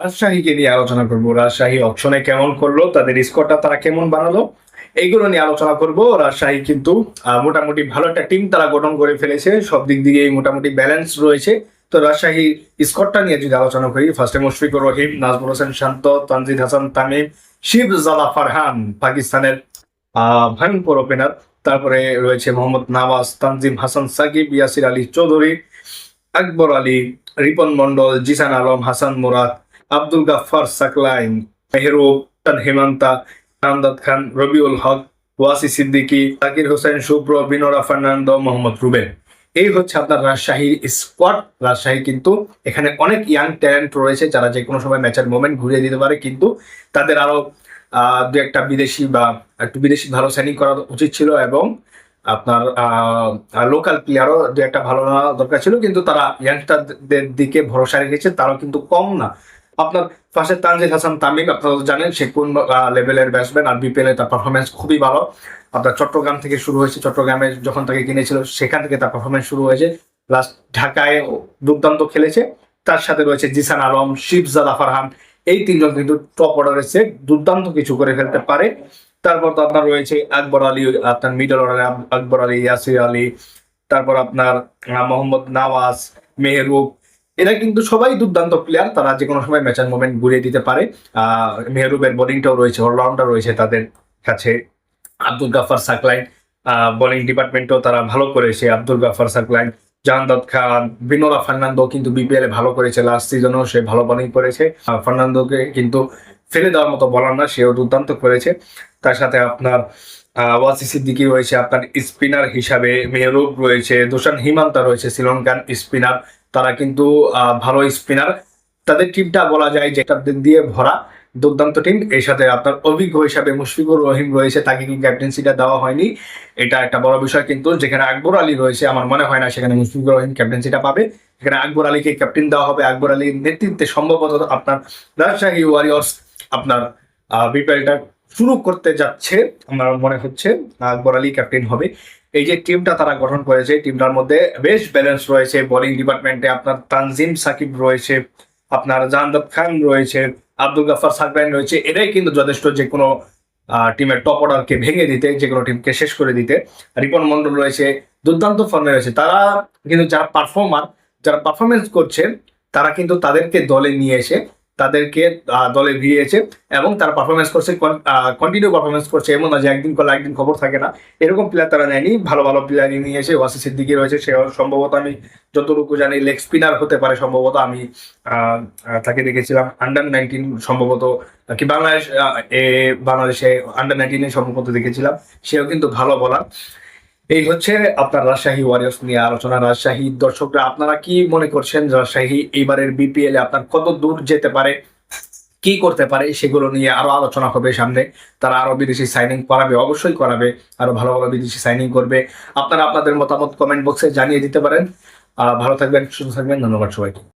রাজশাহীকে নিয়ে আলোচনা করব। রাজশাহী অপশনে কেমন করল, তাদের স্কোরটা তারা কেমন বানালো, এইগুলো নিয়ে আলোচনা করব। রাজশাহী কিন্তু মোটামুটি ভালো একটা টিম তারা গঠন করে ফেলেছে। সব দিক দিয়ে মোটামুটি ব্যালেন্স রয়েছে। তো রাজশাহী স্কোরটা নিয়ে যদি আলোচনা করি ফার্স্টে মুশফিকুর রহিম, নাজমুল হোসেন শান্ত, তানজিদ হাসান তামিম শিব জালা ফারহান, পাকিস্তানের ভয়ঙ্কর ওপেনার তারপরে রয়েছে মোহাম্মদ নওয়াজ, তানজিম হাসান সাকিব, ইয়াসির আলী চৌধুরী, আকবর আলী, রিপন মন্ডল জিসান আলম, হাসান মুরাদ আব্দুল গাফফার সাকলাইন মেহরুব হেমান্তা আমদাদ খান রবিউল হক ওয়াসি সিদ্দিকী তাকির হোসেন শুভ্র বিনোরা ফার্নান্দো মোহাম্মদ রুবেন এই হচ্ছে আপনার রাজশাহীর স্কোয়াড। রাজশাহী কিন্তু এখানে অনেক ইয়াং ট্যালেন্ট রয়েছে যারা যে কোনো সময় ম্যাচের মোমেন্ট ঘুরিয়ে দিতে পারে কিন্তু তাদের আরও আহ, দু একটা বিদেশি বা একটু বিদেশি ভালো সাইনিং করা উচিত ছিল এবং আপনার লোকাল প্লেয়ারও দু একটা ভালো দরকার ছিল কিন্তু তারা ইয়াংস্টারদের দিকে ভরসা রেখেছে তারাও কিন্তু কম না। আপনার পাশে তানজিদ হাসান তামিম, আপনারা জানেন সে কোন লেভেলের ব্যাটসম্যান আর বিপিএল তার পারফরমেন্স খুবই ভালো। আপনার চট্টগ্রাম থেকে শুরু হয়েছে, চট্টগ্রামে যখন তাকে কিনেছিল, সেখান থেকে তার পারফরমেন্স শুরু হয়েছে। লাস্ট ঢাকায় দুর্দান্ত খেলেছে। তার সাথে রয়েছে জিসান আলম, শিবজাদা ফারহান এই তিনজন কিন্তু টপ অর্ডারে সেট দুর্দান্ত কিছু করে ফেলতে পারে। তারপর তো আপনার রয়েছে আকবর আলী, আপনার মিডল অর্ডারে আকবর আলী, ইয়াসির আলী। তারপর আপনার মোহাম্মদ নওয়াজ মেহরুব এরা কিন্তু সবাই দুর্দান্ত প্লেয়ার তারা যে কোনো সময় ম্যাচার মোমেন্ট ঘুরিয়ে দিতে পারে। আহ, মেহরুবের বোলিংটাও রয়েছে অলরাউন্ডার রয়েছে তাদের কাছে। আব্দুল গাফার সাকলাইন বোলিং ডিপার্টমেন্টও তারা ভালো করেছে, আব্দুল গাফার সাকলাইন। জাহানদাদ খান বিনোরা ফার্নান্দো কিন্তু বিপিএল এ ভালো করেছে লাস্ট সিজনেও সে ভালো বোলিং করেছে। ফার্নান্দোকে কিন্তু ফেলে দেওয়ার মতো বলার না, সেও দুর্দান্ত করেছে। তার সাথে আপনার ওয়াসি সিদ্দিকি রয়েছে, আপনার স্পিনার হিসাবে, মেহরুব রয়েছে, দুশান হিমান্তা রয়েছে, শ্রীলঙ্কান স্পিনার তারা কিন্তু ভালো স্পিনার তাদের টিমটা বলা যায় যেটা দিয়ে ভরা দুর্দান্ত টিম এর সাথে আপনার অভিজ্ঞ হিসাবে মুশফিকুর রহিম রয়েছে, তাকে কিন্তু ক্যাপ্টেন্সিটা দেওয়া হয়নি। এটা একটা বড় বিষয় কিন্তু, যেখানে আকবর আলী রয়েছে, আমার মনে হয় না সেখানে মুশফিকুর রহিম ক্যাপ্টেন্সিটা পাবে। সেখানে আকবর আলীকে ক্যাপ্টেন দেওয়া হবে। আকবর আলীর নেতৃত্বে সম্ভবত আপনার রাজশাহী ওয়ারিয়র্স আপনার বিপিএলটা শুরু করতে যাচ্ছে। আমার মনে হচ্ছে আকবর আলী ক্যাপ্টেন হবে। এই যে টিমটা তারা গঠন করেছে টিমটার মধ্যে বেশ ব্যালেন্স রয়েছে। বোলিং ডিপার্টমেন্টে আপনার তানজিম সাকিব রয়েছে, আপনার জাহানদাব খান রয়েছে, আব্দুল গাফার সাকরাইন রয়েছে। এরাই কিন্তু যথেষ্ট যে কোনো টিমের টপ অর্ডারকে ভেঙে দিতে, যে কোনো টিমকে শেষ করে দিতে। রিপন মন্ডল রয়েছে, দুর্দান্ত ফর্মে রয়েছে। তারা কিন্তু যারা পারফর্মার যারা পারফরমেন্স করছে, তারা কিন্তু তাদেরকে দলে নিয়ে এসে তাদেরকে দলে ভিড়িয়েছে এবং তারা পারফরমেন্স করছে কন্টিনিউ পারফরমেন্স করছে। এমন না যে একদিন করলে একদিন খবর থাকে না। এরকম প্লেয়ার তারা নেয়নি। ভালো ভালো প্লেয়ার নিয়ে এসে ওয়াসি সিদ্দিকি রয়েছে। সে সম্ভবত আমি যতটুকু জানি লেগ স্পিনার হতে পারে সম্ভবত আমি তাকে দেখেছিলাম। আন্ডার নাইনটিন সম্ভবত কি বাংলাদেশ বাংলাদেশে আন্ডার নাইনটিনে সম্ভবত দেখেছিলাম। সেও কিন্তু ভালো বলার এই হচ্ছে আপনার রাজশাহী ওয়ারিয়র্স নিয়ে আলোচনা। রাজশাহী দর্শকরা, আপনারা কি মনে করছেন রাজশাহী এইবারের বিপিএল এ আপনার কত দূর যেতে পারে? কি করতে পারে? সেগুলো নিয়ে আরও আলোচনা হবে সামনে। তারা আরও বিদেশি সাইনিং করাবে, অবশ্যই করাবে। আরও ভালো ভালো বিদেশি সাইনিং করবে। আপনারা আপনাদের মতামত কমেন্ট বক্সে জানিয়ে দিতে পারেন। ভালো থাকবেন, সুস্থ থাকবেন, ধন্যবাদ সবাইকে।